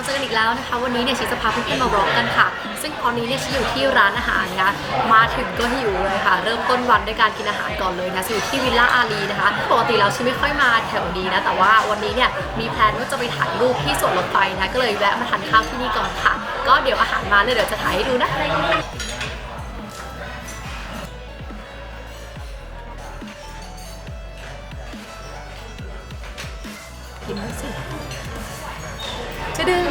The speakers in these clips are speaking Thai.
มาเจอกันอีกแล้วนะคะ วันนี้เนี่ยชีจะพาเพื่อนๆมาบล็อกกันค่ะ ซึ่งตอนนี้เนี่ยชีอยู่ที่ร้านอาหารนะมาถึงก็หิวเลยค่ะ เริ่มต้นวันด้วยการกินอาหารก่อนเลยนะชีอยู่ที่วิลล่าอารีนะคะปกติแล้วชีไม่ค่อยมาแถวนี้นะแต่ว่าวันนี้เนี่ยมีแพลนว่าจะไปถ่ายรูปที่สวนรถไฟนะก็เลยแวะมาทานข้าวที่นี่ก่อนค่ะ ก็เดี๋ยวอาหารมาเลยเดี๋ยวจะถ่ายให้ดูนะกินด้วยสิจะดึง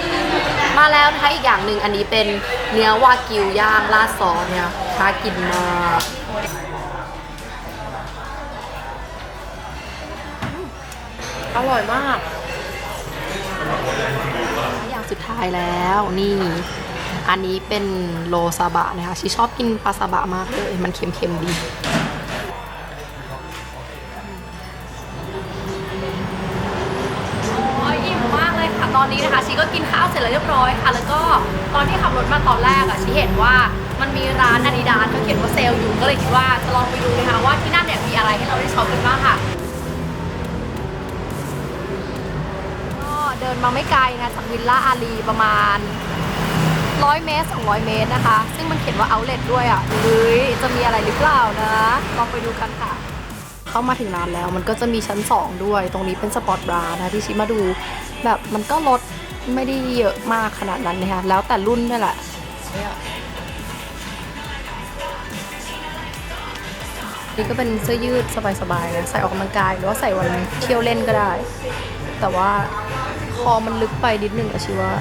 มาแล้วนะคะอีกอย่างหนึ่งอันนี้เป็นเนื้อวากิวย่างราดซอสเนี่ยน่ากินมากอร่อยมาก อย่างสุดท้ายแล้วนี่ อันนี้เป็นโลซาบะนะคะชีชอบกินปลาซาบะมากเลย มันเค็มๆดี คะชีก็กินข้าวเสร็จแล้วเรียบร้อยค่ะ แล้วก็ตอนที่ขับรถมาตอนแรกอะชีเห็นว่ามันมีร้านอาดิดาสเขาเขียนว่าเซลล์อยู่ก็เลยคิดว่าจะลองไปดูนะคะว่าที่นั่นเนี่ยมีอะไรให้เราได้ช็อปกันบ้างค่ะก็เดินมาไม่ไกลนะจากวิลล่าอารีประมาณ100 เมตร 200 เมตรนะคะ ซึ่งมันเขียนว่าเอาเล t ด้วยอะเฮ้ยจะมีอะไรหรือเปล่านะ ลองไปดูกันค่ะ เข้ามาถึงร้านแล้วมันก็จะมีชั้น 2 ด้วย ตรงนี้เป็นสปอร์ตบาร์นะที่ชิมาดู แบบมันก็ลด ไม่ได้เยอะมากขนาดนั้นนะคะแล้วแต่รุ่นนี่แหละนี่ก็เป็นเสื้อยืดสบายๆนะใส่ออกกำลังกายหรือว่าใส่วันเที่ยวเล่นก็ได้ แต่ว่าคอมันลึกไปนิดนึงอะชิว่า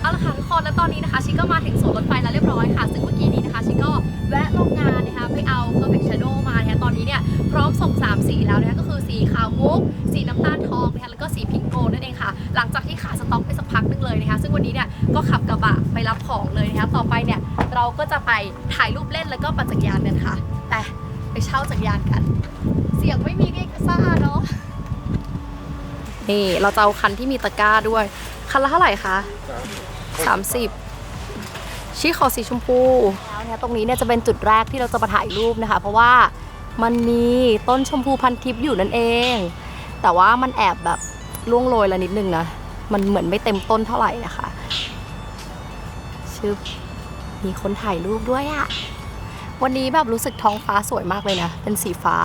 เอาละค่ะทุกคนแล้วตอนนี้นะคะชิก็มาถึงสวนรถไฟแล้วเรียบร้อยค่ะ ซึ่งเมื่อกี้นี้นะคะชิก็แวะโรงงานนะคะไปเอา Perfect Shadow มานะคะตอนนี้เนี่ยพร้อมส่ง 3 สีแล้วนะคะก็คือสีขาวมุก สีน้ำตาลทองนะคะแล้วก็สีพิงโกนั่นเองค่ะ ซึ่งวันนี้เนี่ยก็ขับกระบะไปรับของเลยนะคะต่อไปเนี่ยเราก็จะไปถ่ายรูปเล่นแล้วก็ปั่นจักรยานกันค่ะ แต่ไปเช่าจักรยานกัน เสียงไม่มีก็ซ่าเนาะนี่เราจะเอาคันที่มีตะกร้าด้วย คันละเท่าไหร่คะ30ชี้ขอสีชมพูแล้วเนี่ยตรงนี้เนี่ยจะเป็นจุดแรกที่เราจะมาถ่ายรูปนะคะ เพราะว่ามันมีต้นชมพูพันทิพย์อยู่นั่นเอง แต่ว่ามันแอบแบบล่วงโรยละนิดนึงนะ มันเหมือนไม่เต็มต้นเท่าไหร่นะคะชึบมีคนถ่ายรูปด้วยอะวันนี้แบบรู้สึกท้องฟ้าสวยมากเลยนะ เป็นสีฟ้า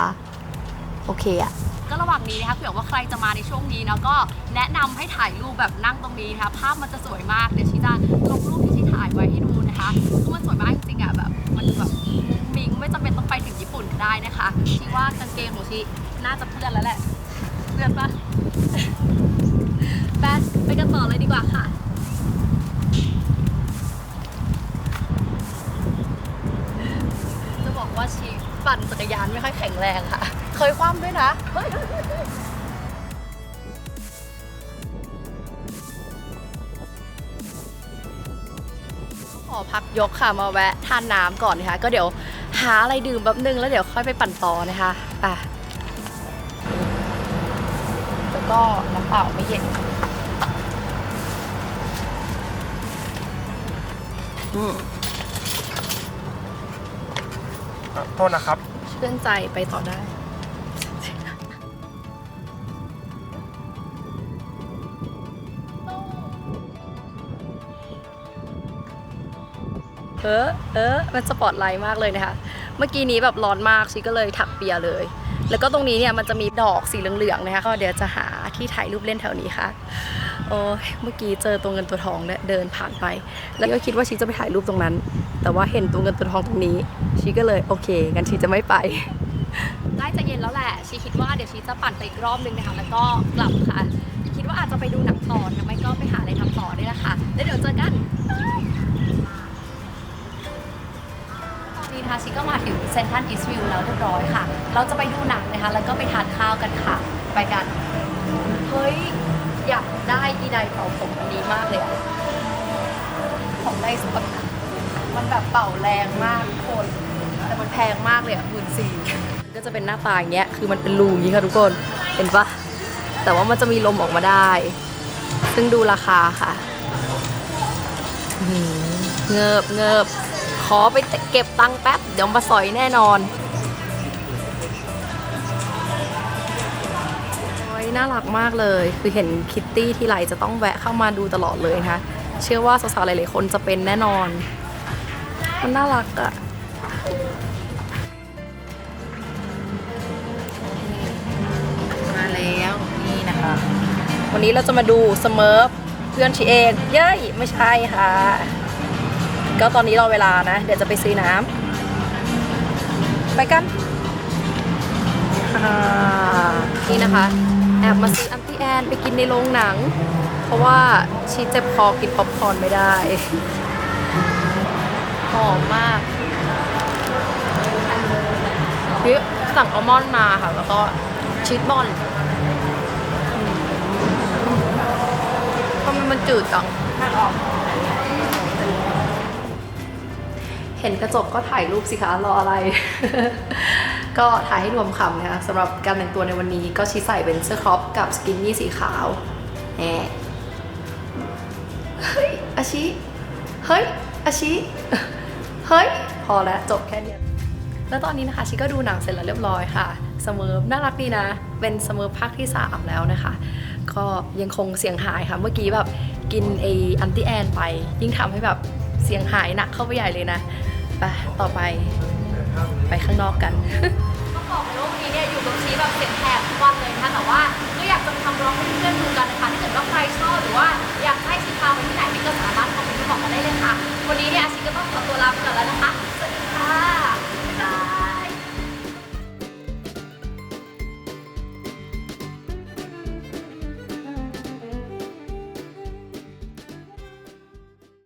โอเคอะก็ระหว่างนี้นะคะเผื่อว่าใครจะมาในช่วงนี้เนาะก็แนะนำให้ถ่ายรูปแบบนั่งตรงนี้นะคะภาพมันจะสวยมากเดี๋ยวชีจะลงรูปที่ชีถ่ายไว้ให้ดูนะคะคือมันสวยมากจริงๆอะแบบมันแบบมุมมิงไม่จำเป็นต้องไปถึงญี่ปุ่นก็ได้นะคะชีว่ากางเกงของชีน่าจะเพื่อนแล้วแหละเพื่อนปะ ไปไปกันต่อเลยดีกว่าค่ะ จะบอกว่าชีปั่นจักรยานไม่ค่อยแข็งแรงค่ะ เคยคว่ำด้วยนะขอพักยกค่ะมาแวะทานน้ำก่อนนะคะ ก็เดี๋ยวหาอะไรดื่มแป๊บนึงแล้วเดี๋ยวค่อยไปปั่นต่อนะคะอะแล้วก็น้ำเปล่าไม่เย็น อืมโทษนะครับ ชื่นใจไปต่อได้ เออเออมันสปอตไลท์มากเลยนะคะ เมื่อกี้นี้แบบร้อนมากชิก็เลยถักเปียเลย แล้วก็ตรงนี้เนี่ยมันจะมีดอกสีเหลืองๆนะคะก็เดี๋ยวจะหาที่ถ่ายรูปเล่นแถวนี้ค่ะโอ้ยเมื่อกี้เจอตัวเงินตัวทองเนี่ยเดินผ่านไป แล้วก็คิดว่าชีจะไปถ่ายรูปตรงนั้น แต่ว่าเห็นตัวเงินตัวทองตรงนี้ชีก็เลยโอเคงั้นชีจะไม่ไปใกล้จะเย็นแล้วแหละชีคิดว่าเดี๋ยวชีจะปั่นไปอีกรอบนึงนะคะแล้วก็กลับค่ะ คิดว่าอาจจะไปดูหนังต่อนะไม่ก็ไปหาอะไรทำต่อได้ละค่ะแล้วเดี๋ยวเจอกัน นะคะชีก็มาถึงเซนทรัลอีสต์วิวแล้วเรียบร้อยค่ะ เราจะไปดูหนังนะคะ แล้วก็ไปทานข้าวกันค่ะ ไปกัน เฮ้ย อยากได้อีไดเป่าผมอันนี้มากเลยอะของไดสปอตมันแบบเป่าแรงมากทุกคน แต่มันแพงมากเลยอะหมื่นสี่ก็จะเป็นหน้าตาอย่างเงี้ย คือมันเป็นรูอย่างงี้ค่ะทุกคน เห็นปะแต่ว่ามันจะมีลมออกมาได้ ซึ่งดูราคาค่ะอื้อหือเงิบเงิบ ขอไปเก็บตังค์แป๊บ เดี๋ยวมาสอยแน่นอนน่ารักมากเลย คือเห็นคิตตี้ที่ไรจะต้องแวะเข้ามาดูตลอดเลยนะคะ เชื่อว่าสาวๆหลายๆคนจะเป็นแน่นอน มันน่ารักอะมาแล้วนี่นะคะ วันนี้เราจะมาดูสเมิร์ฟเพื่อนชีเอง เย้ย ไม่ใช่ค่ะ ก็ตอนนี้รอเวลานะ เดี๋ยวจะไปซื้อน้ำไปกัน นี่นะคะ แอบมาซื้ออันตี้แอนไปกินในโรงหนัง เพราะว่าชีเจ็บคอกินป๊อปคอร์นไม่ได้หอมมากพี่สั่งอัลมอนด์มาค่ะ แล้วก็ชีสบอลทำไมมันจืดจัง เห็นกระจกก็ถ่ายรูปสิคะรออะไร ก็ถ่ายให้รวมคำนะคะสำหรับการแต่งตัวในวันนี้ก็ชีใส่เป็นเสื้อครอปกับสกินนี่สีขาวแหมเฮ้ยอาชิเฮ้ยอาชิเฮ้ย พอแล้วจบแค่นี้แล้วตอนนี้นะคะชิก็ดูหนังเสร็จแล้วเรียบร้อยค่ะสมิน่ารักดีนะ เป็นสมิภาคที่ 3 แล้วนะคะ ก็ยังคงเสียงหายค่ะ เมื่อกี้แบบกินไออันติแอนไป ยิ่งทำให้แบบเสียงหายหนักเข้าไปใหญ่เลยนะ ปต่อไปไปข้างนอกกันต้องบอกเลยว่าวันนี้เนี่ยอยู่กับชีแบบเสียงแหบทุกวันเลยนะคะแต่ว่าก็อยากจะทำร้องให้เพื่อนดูกันนะคะถ้าเกิดว่าใครชอบหรือว่าอยากให้ชีพาไปที่ไหนก็สามารถคอมเมนต์บอกกันได้เลยค่ะ วันนี้เนี่ยอาชีก็ต้องขอตัวลาไปก่อนแล้วนะคะ